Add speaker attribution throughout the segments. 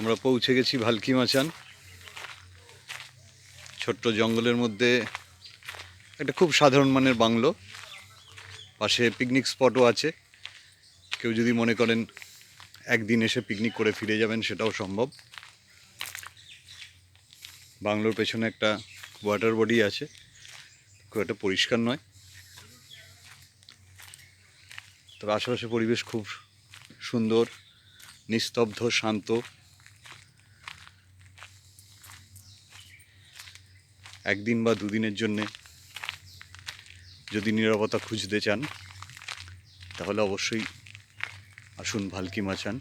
Speaker 1: আমরা পৌঁছে গেছি ভালকি মাচান। ছোট্ট জঙ্গলের মধ্যে একটা খুব সাধারণ মানের বাংলো। পাশে পিকনিক স্পটও আছে। কেউ যদি মনে করেন একদিন এসে পিকনিক করে ফিরে যাবেন, সেটাও সম্ভব। বাংলোর পেছনে একটা ওয়াটার বডি আছে। খুব একটা পরিষ্কার নয়। তবে আশেপাশে পরিবেশ খুব সুন্দর, নিস্তব্ধ, শান্ত। একদিন বা দুদিনের জন্যে যদি নিরাপত্তা খুঁজতে চান, তাহলে অবশ্যই আসুন ভালকি মাচান।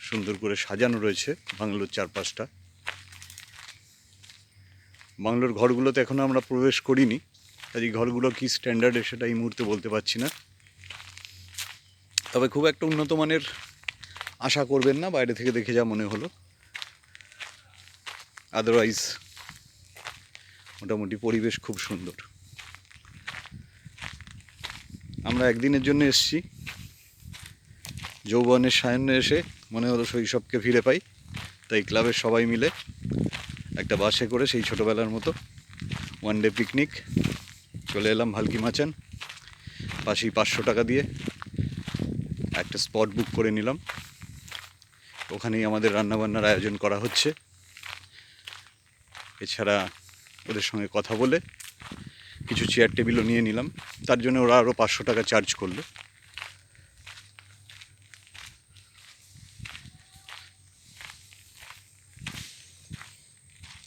Speaker 1: সুন্দর করে সাজানো রয়েছে বাংলোর চারপাশটা। বাংলোর ঘরগুলোতে এখনও আমরা প্রবেশ করিনি। কাজে ঘরগুলো কি স্ট্যান্ডার্ডে সেটা এই মুহূর্তে বলতে পারছি না। তবে খুব একটা উন্নত মানের আশা করবেন না, বাইরে থেকে দেখে যা মনে হলো। আদারওয়াইজ মোটামুটি পরিবেশ খুব সুন্দর। আমরা একদিনের জন্য এসেছি। যৌবনের সায়নে এসে মনে হলো শৈশবকে ফিরে পাই। তাই ক্লাবের সবাই মিলে একটা বাসে করে সেই ছোটোবেলার মতো ওয়ান ডে পিকনিক চলে এলাম ভালকি মাচান। পাশেই পাঁচশো টাকা দিয়ে একটা স্পট বুক করে নিলাম। ওখানেই আমাদের রান্নাবান্নার আয়োজন করা হচ্ছে। এছাড়া ওদের সঙ্গে কথা বলে কিছু চেয়ার টেবিলও নিয়ে নিলাম। তার জন্য ওরা আরও পাঁচশো টাকা চার্জ করল।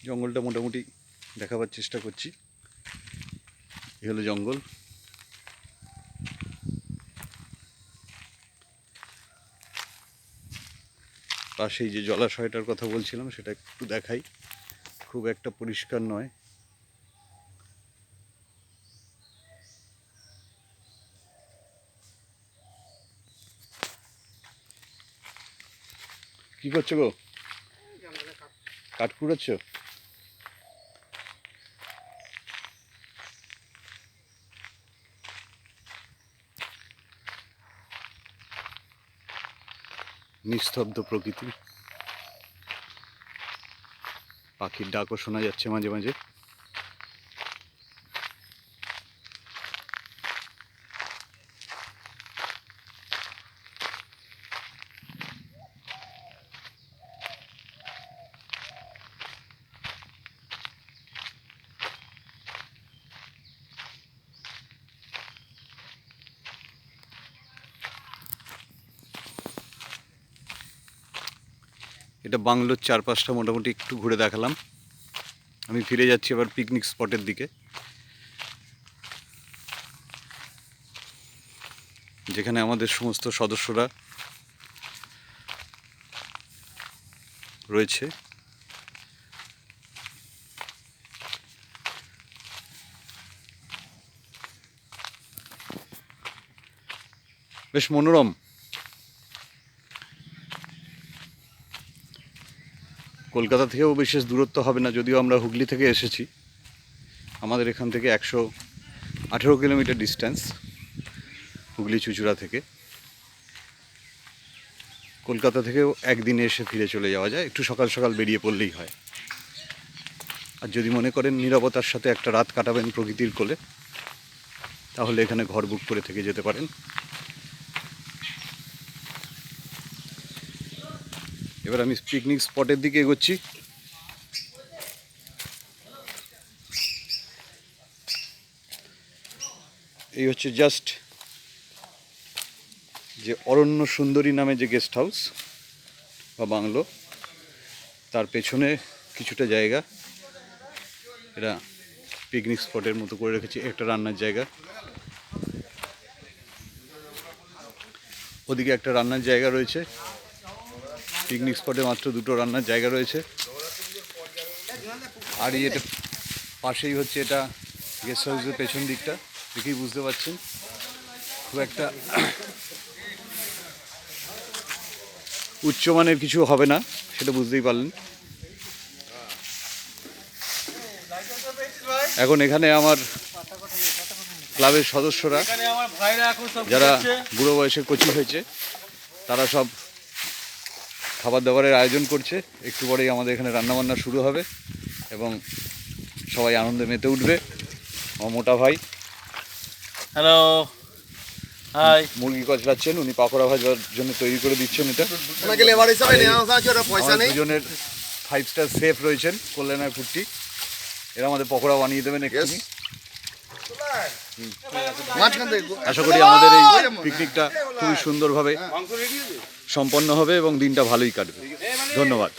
Speaker 1: জঙ্গলটা মোটামুটি দেখাবার চেষ্টা করছি। এ হলো জঙ্গল। পাশেই যে জলাশয়টার কথা বলছিলাম, সেটা একটু দেখাই। খুব একটা পরিষ্কার নয়। কি করছ গো? কাঠ কুড়াচ্ছ? নিস্তব্ধ প্রকৃতি পাখির ডাকও শোনা যাচ্ছে মাঝে মাঝে। এটা বাংলোর চারপাশটা মোটামুটি একটু ঘুরে দেখালাম। আমি ফিরে যাচ্ছি এবার পিকনিক স্পটের দিকে। যেখানে আমাদের সমস্ত সদস্যরা রয়েছে। বেশ মনোরম। কলকাতা থেকেও বিশেষ দূরত্ব হবে না, যদিও আমরা হুগলি থেকে এসেছি। আমাদের এখান থেকে একশো আঠেরো কিলোমিটার ডিস্ট্যান্স হুগলি চুচুড়া থেকে। কলকাতা থেকেও একদিনে এসে ফিরে চলে যাওয়া যায়, একটু সকাল সকাল বেরিয়ে পড়লেই হয়। আর যদি মনে করেন নিরাপত্তার সাথে একটা রাত কাটাবেন প্রকৃতির কোলে, তাহলে এখানে ঘর বুক করে থেকে যেতে পারেন। এবার আমি পিকনিক স্পটের দিকে এগোচ্ছি। এই হচ্ছে জাস্ট যে অরণ্য সুন্দরী নামে যে গেস্ট হাউস বা বাংলো, তার পেছনে কিছুটা জায়গা। এটা পিকনিক স্পটের মতো করে রেখেছি, একটা রান্নার জায়গা। ওদিকে একটা রান্নার জায়গা রয়েছে। পিকনিক স্পটে মাত্র দুটো রান্নার জায়গা রয়েছে। আর এই এটা পাশেই হচ্ছে এটা গেস্ট হাউসের পেছন দিকটা দেখেই বুঝতে পারছেন। খুব একটা উচ্চমানের কিছু হবে না সেটা বুঝতেই পারলেন। এখন এখানে আমার ক্লাবের সদস্যরা যারা বুড়ো বয়সে কচি হয়েছে তারা সব খাবার দাবারের আয়োজন করছে। একটু পরেই আমাদের এখানে রান্নাবান্না শুরু হবে এবং সবাই আনন্দে মেতে উঠবে। আমার মোটা ভাই।
Speaker 2: হ্যালো হাই
Speaker 1: মুরগি কচলাচ্ছেন উনি পাকোড়া ভাজার জন্য তৈরি করে দিচ্ছেন এটা।
Speaker 3: পয়সা নেই।
Speaker 1: দুজনের ফাইভ স্টার সেফ রয়েছেন কল্যাণায় ফুটটি এরা আমাদের পকোড়া বানিয়ে দেবেন
Speaker 3: থেকে
Speaker 1: আশা করি আমাদের এই পিকনিকটা খুবই সুন্দরভাবে সম্পন্ন হবে এবং দিনটা ভালোই কাটবে। ধন্যবাদ।